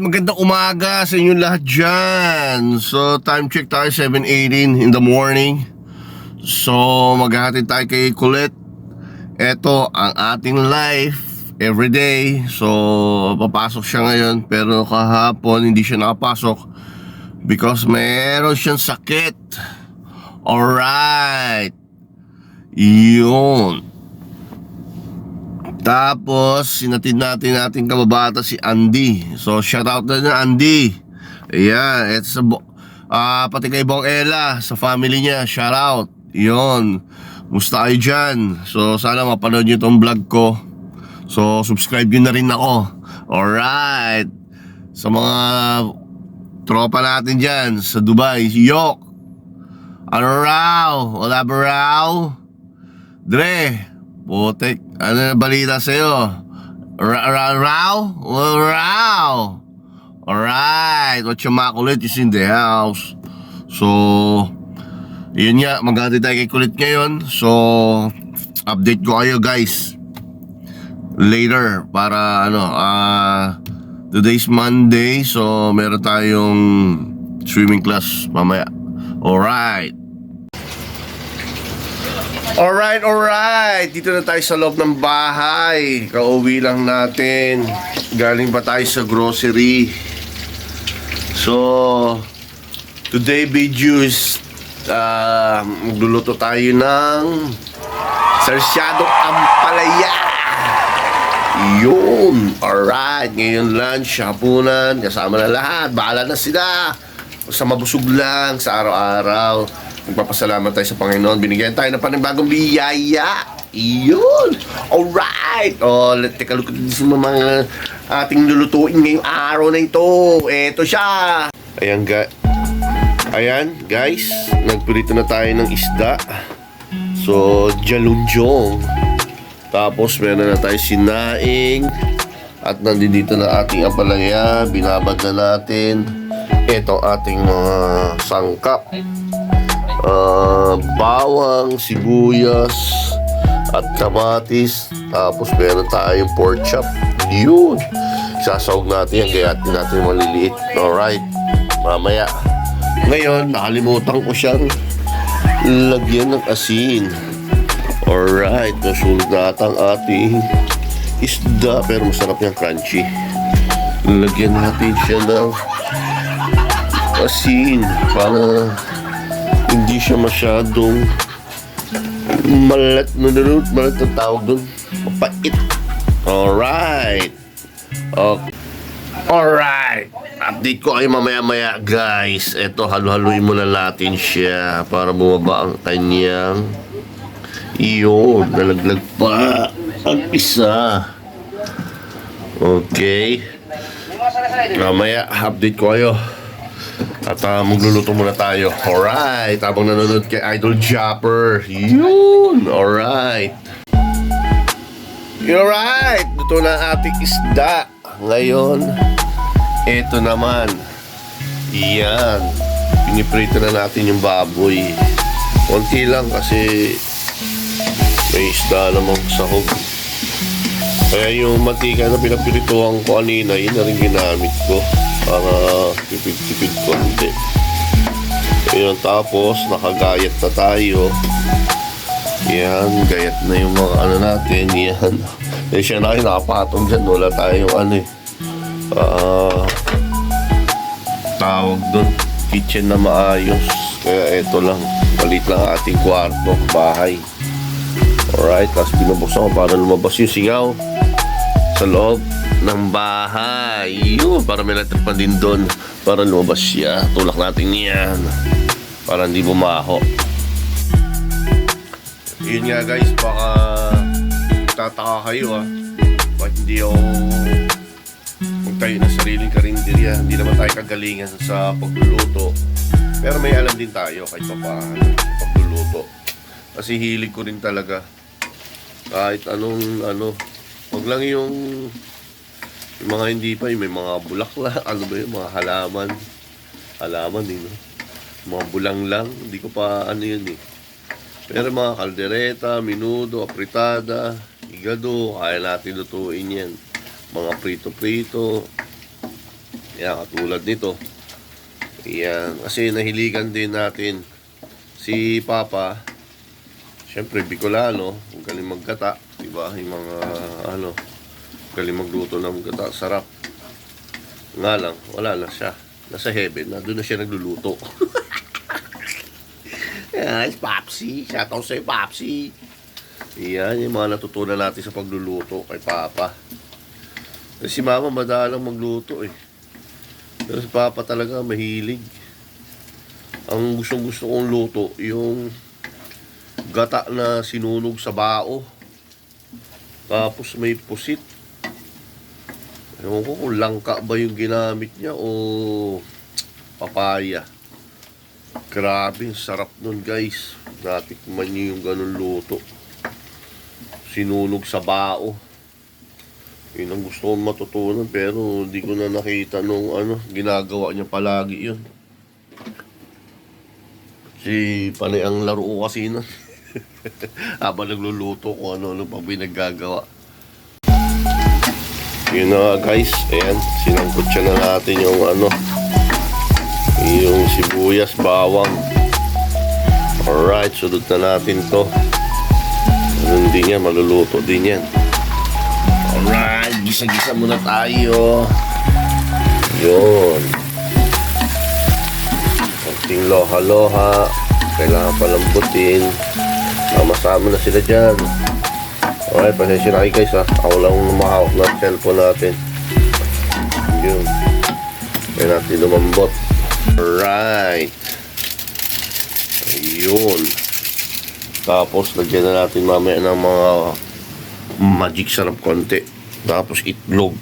magandang umaga sa inyong lahat dyan. So, time check tayo, 7.18 in the morning. So, maghahatid tayo kay Colette. Ito ang ating life everyday. So, papasok siya ngayon. Pero kahapon, hindi siya nakapasok. Because meron siyang sakit. Alright. Yun. Tapos, sinatid natin nating kababata si Andy. So, shout out na niya, Andy. Ayan, it's a bo- ah pati kay Bong Ella, sa family niya, shout out. Yun. Musta kayo dyan? So, sana mapanood niyo tong vlog ko. So, subscribe nyo na rin ako. Alright. Sa mga tropa natin dyan sa Dubai, Yok. Ano raw? Wala ba raw? Dre, putik. Ano na balita sa'yo? Ra- ra- Raw? Raw. Alright, what your makulit is in the house. So, yun nga, magkati tayo kay kulit ngayon. So, update ko kayo guys. Later, para ano, ah, today's Monday. So, meron tayong swimming class mamaya. Alright. Alright, alright. Dito na tayo sa loob ng bahay. Kauwi lang natin. Galing pa tayo sa grocery. So, today video is uh, magluluto tayo ng sarsyadong ampalaya. Yun. Alright. Ngayon lunch, hapunan, kasama na lahat. Bahala na sila. Basta mabusog lang sa araw-araw. Magpapasalamat tayo sa Panginoon. Binigyan tayo ng panibagong biyaya. Iyon. Alright. O, let take a look at this mga ating lulutuin ngayong araw na ito. Eto siya. Ayan, ga Ayan, guys. Nagprito na tayo ng isda. So, jalunjong. Tapos, meron na tayo sinaing. At nandito na ating apalaya. Binabad na natin. Ito ating mga sangkap ah, bawang, sibuyas, at kamatis. Tapos meron tayong pork chop. Yun. Sasawag natin yan. Gayatin natin yung maliliit. Alright. Mamaya. Ngayon, nakalimutan ko siyang lagyan ng asin. Alright. Ata ang ating isda. Pero masarap yung crunchy. Lagyan natin siya ng asin para hindi siya masyadong malat nununod malat ang tawag doon. Mapait. Alright. Okay. alright. Update ko kayo mamaya maya guys. Eto halu-haluin muna natin siya para bumaba ang kanyang iyon. Nalaglag pa ang isa. Okay mamaya update ko kayo at uh, magluluto muna tayo. Alright. Habang nanonood kay Idol Japper. Yun. Alright. Alright. Luto na ang ating isda. Ngayon, ito naman. Iyan. Piniprito na natin yung baboy. Konti lang kasi may isda namang sahog. Kaya yung mantika na pinapirituhan ko kanina, yun na rin ginamit ko para tipid-tipid konti. Ayun, tapos nakagayat na tayo. Yan, gayat na yung mga ano natin. Yan. Eh, siya na kayo nakapatong dyan. Wala tayong ano eh. Ah, tawag doon. Kitchen na maayos. Kaya eto lang. Palit lang ating kwarto, bahay. Alright, tapos pinabuksan ko para lumabas yung singaw sa loob ng bahay. Yun, para may natripan din doon. Para lumabas siya. Tulak natin yan. Para hindi bumaho. Yun nga guys, baka tataka kayo ah. Bakit hindi ako magtayo ng sariling karinderya. Hindi naman tayo kagalingan sa pagluluto. Pero may alam din tayo kahit pa paano pagluluto. Kasi hilig ko rin talaga. Kahit anong ano, wag lang yung yung mga hindi pa, yung may mga bulaklak, ano ba yun, mga halaman. Halaman din, no? Mga bulang lang, hindi ko pa ano yun eh. Pero mga kaldereta, minudo, apritada, igado, kaya natin lutuin yan. Mga prito-prito. Yan, katulad nito. Yan, kasi nahiligan din natin si Papa. Siyempre, Bicolano, galing maggata, di ba? Yung mga, ano, galing magluto ng gata, sarap. Nga lang, wala na siya. Nasa heaven na, doon na siya nagluluto. Yan, Papsi. Shoutout sa'yo, Papsi. Yan, yung mga natutunan natin sa pagluluto kay Papa. Kasi si Mama madalang magluto eh. Pero si Papa talaga mahilig. Ang gustong gusto kong luto, yung gata na sinunog sa bao. Tapos may pusit. Ewan ko kung langka ba yung ginamit niya o papaya. Grabe, sarap nun guys. Natikman niyo yung ganun luto. Sinunog sa bao. Yun ang gusto kong matutunan pero hindi ko na nakita nung ano, ginagawa niya palagi yun. Si panay ang laro kasi nun. Habang nagluluto kung ano-ano pa pinaggagawa. Yun na nga, guys, ayan, sinangkot siya na natin yung ano, yung sibuyas, bawang. Alright, sunod na natin to. Ganun din yan, maluluto din yan. Alright, gisa-gisa muna tayo. Yun. Konting loha-loha. Kailangan palambutin. Sama-sama na sila dyan. Alright, pasensya na kayo guys ha. Ako lang lumahawak ng cellphone natin. Yun. Kaya natin lumambot. Alright. Ayun. Tapos, lagyan na natin mamaya ng mga magic sarap konti. Tapos itlog.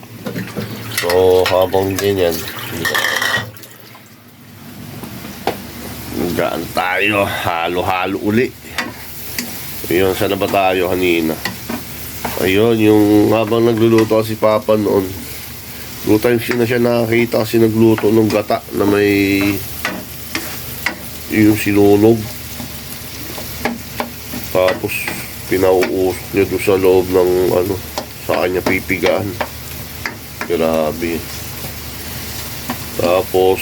So, habang ganyan, gaan tayo, halo-halo uli. Ayun, saan na ba tayo kanina? Ayun, yung habang nagluluto si Papa noon, two times na siya nakakita kasi nagluto ng gata na may yung sinunog. Tapos, pinauusok niya doon sa loob ng ano, sa kanya pipigaan. Grabe. Tapos,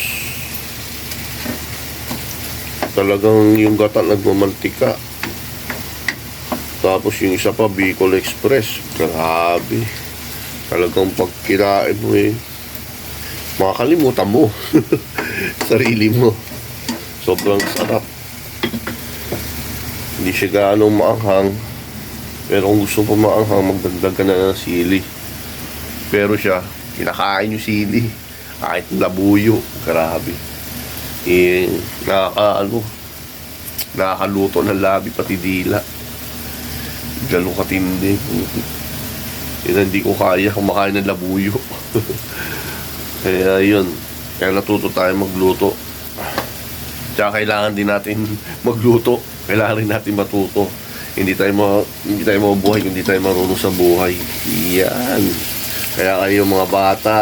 talagang yung gata nagmamantika. Tapos yung isa pa, Bicol Express. Grabe. Talagang pagkirain mo eh. Makakalimutan mo. Sarili mo. Sobrang sarap. Hindi siya gaano maanghang. Pero kung gusto mo maanghang, magdagdag ka na ng sili. Pero siya, kinakain yung sili. Kahit labuyo. Grabe. Eh, nakaka, ano, nakakaluto ng labi pati dila. Gano'ng katindi. Yun, hindi ko kaya kumakain ng labuyo. Kaya yun. Kaya natuto tayo magluto. Tsaka kailangan din natin magluto. Kailangan rin natin matuto. Hindi tayo ma hindi tayo mabuhay kung hindi tayo marunong sa buhay. Yan. Kaya kayo mga bata,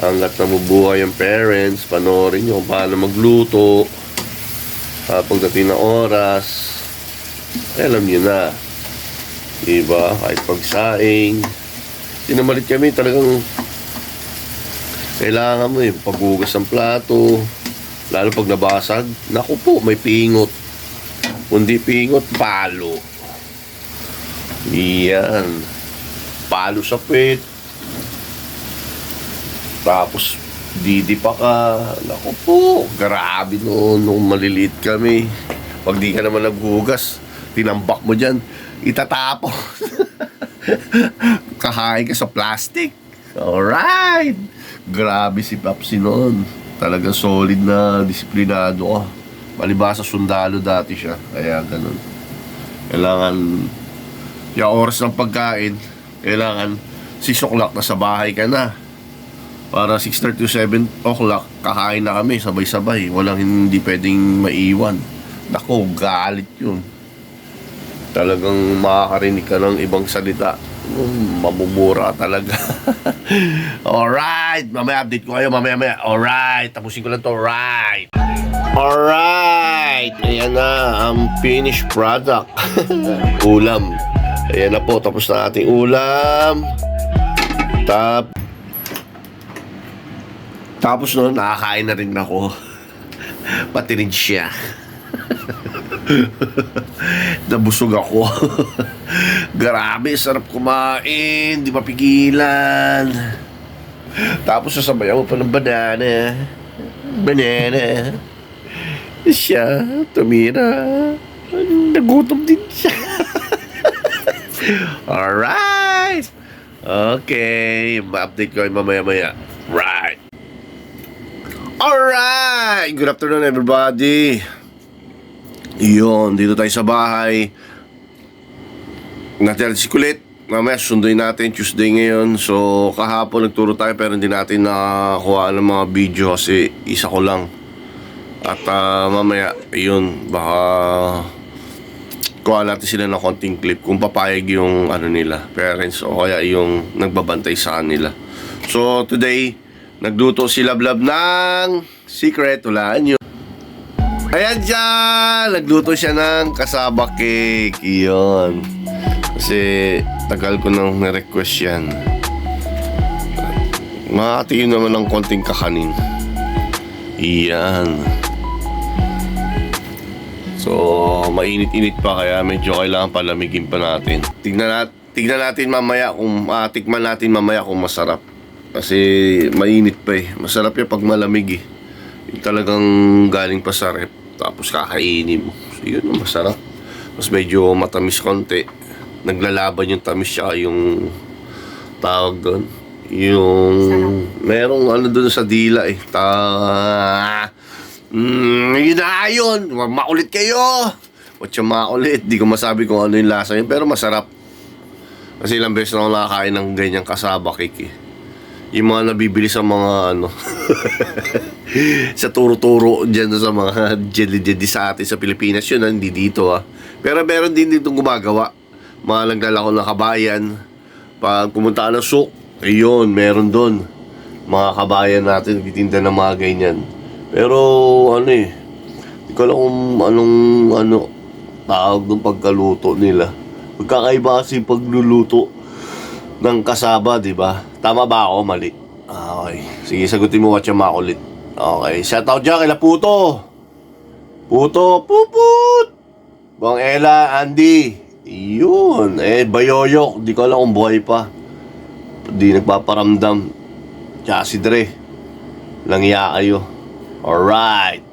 hanggat namubuhay ang parents, panoorin nyo paano magluto. Uh, pagdating ng oras, alam nyo na. Diba? Kahit pagsaing. Sinamalit kami talagang kailangan mo eh, paghugas ng plato, lalo pag nabasag, naku po, may pingot. Kundi pingot, palo. Iyan. Palo sa pit. Tapos, didi pa ka. Naku po, grabe noon, nung maliliit kami. Pag di ka naman naghugas, tinambak mo dyan, itatapon. Kahain ka sa plastic. Alright! Grabe si Papsi noon. Talagang solid na disiplinado ka. Palibasa sundalo dati siya. Kaya ganun. Kailangan yung oras ng pagkain, kailangan 6 o'clock na sa bahay ka na. Para 6.30 to 7 o'clock, kakain na kami, sabay-sabay. Walang hindi pwedeng maiwan. Nako, galit yun. Talagang makakarinig ka ng ibang salita. Mm, mamumura talaga. Alright, mamaya update ko kayo, mamaya mamaya. Alright, tapusin ko lang to. Alright. Alright, ayan na ang finished product. ulam. Ayan na po, tapos na ating ulam. Tap. Tapos noon, nakakain na rin ako. Pati rin siya. Nabusog ako. Grabe, sarap kumain. Di mapigilan. Tapos sasabayan mo pa ng banana. Banana. Siya, tumira. Nagutom din siya. Alright. Okay. Ma-update ko mamaya-maya. Right. Alright! Good afternoon everybody. Yun, dito tayo sa bahay. Natin si Kulit. Mamaya sunduin natin Tuesday ngayon. So, kahapon nagturo tayo pero hindi natin nakakuha ng mga video kasi isa ko lang. At ah, mamaya, yun, baka kuha natin sila ng konting clip kung papayag yung ano nila, parents o kaya yung nagbabantay sa kanila. So, today, nagluto si Lablab ng secret, hulaan nyo. Ayan siya! Nagluto siya ng kasaba cake. Iyon. Kasi tagal ko nang na-request yan. Makatikim naman ng konting kakanin. Iyan. So, mainit-init pa kaya medyo kailangan palamigin pa natin. Tignan, nat tignan natin mamaya kung ah, tikman natin mamaya kung masarap. Kasi mainit pa eh. Masarap yung pag malamig eh. Yung talagang galing pa sa rep. Tapos kakainin mo. So, yun, masarap. Mas medyo matamis konti. Naglalaban yung tamis siya yung tawag doon. Yung merong ano doon sa dila eh. Ta Mm, yun na yun. Makulit kayo. What's yung makulit? Di ko masabi kung ano yung lasa yun. Pero masarap. Kasi ilang beses na ako nakakain ng ganyang kasaba cake eh. Yung mga nabibili sa mga ano sa turo-turo dyan sa mga jelly-jelly sa atin sa Pilipinas yun, ah, hindi dito ah. Pero meron din dito gumagawa. Mga naglalako ng kabayan. Pag pumunta ka ng souk, ayun, meron doon. Mga kabayan natin, titinda ng mga ganyan. Pero ano eh, hindi ko alam kung anong ano, tawag ng pagkaluto nila. Magkakaiba kasi pagluluto ng kasaba, di ba? Tama ba ako? Mali. Ah, okay. Sige, sagutin mo yung makulit. Okay, shout out dyan kay Puto. Puto, puput! Bang Ella, Andy. Yun. Eh, Bayoyok. Di ko alam kung buhay pa. Di nagpaparamdam. Tsaka si Dre. Langya kayo. Alright.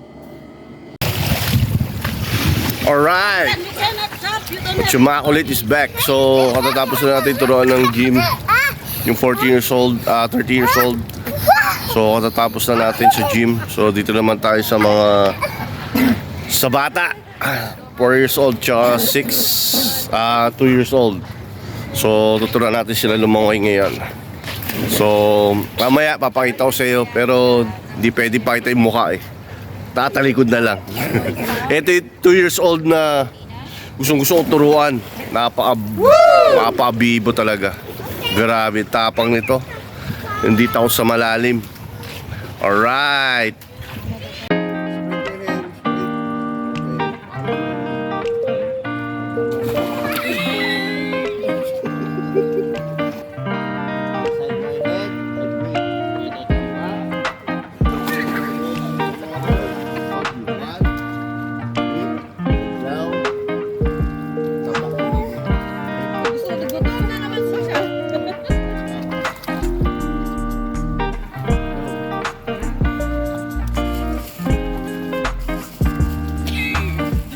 Alright. Have Chumakulit is back. So, katatapos na natin turuan ng gym. Yung 14 years old, ah 13 years old. So, katatapos na natin sa gym. So, dito naman tayo sa mga sa bata. 4 years old, tsaka 6, ah 2 years old. So, tuturuan natin sila lumangoy ngayon. So, mamaya papakita ko sa iyo pero hindi pwede pakita yung mukha eh. Tatalikod na lang. Ito yung 2 years old na gustong gusto kong turuan. Napaka, napaka-bibo talaga. Grabe, tapang nito. Hindi ako sa malalim. Alright. Gusto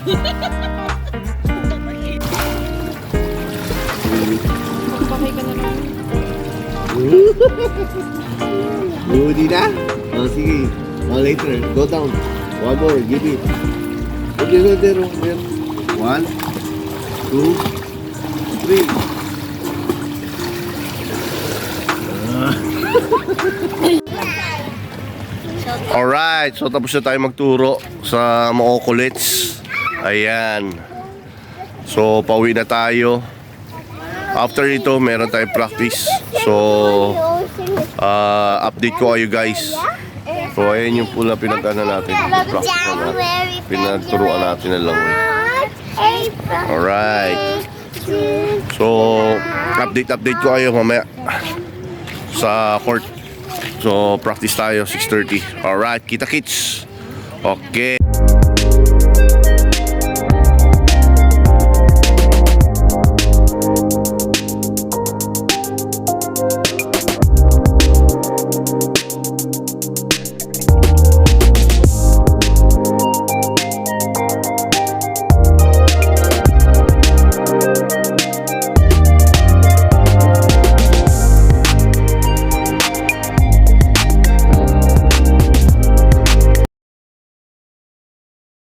Magpakay ka na lang. Ready na? Oh, sige. Oh, later. Go down. One more. Give it. Okay, go there. there. One, two, three. Alright, so tapos na tayo magturo sa mga kulits. Ayan. So, pauwi na tayo. After ito, meron tayong practice. So, ah, update ko kayo guys. So, ayan yung pula pinagana natin. Practice na natin. Pinagturuan natin na lang. Alright. So, update update ko kayo mamaya sa court. So, practice tayo, 6.30. Alright, kita kits. Okay.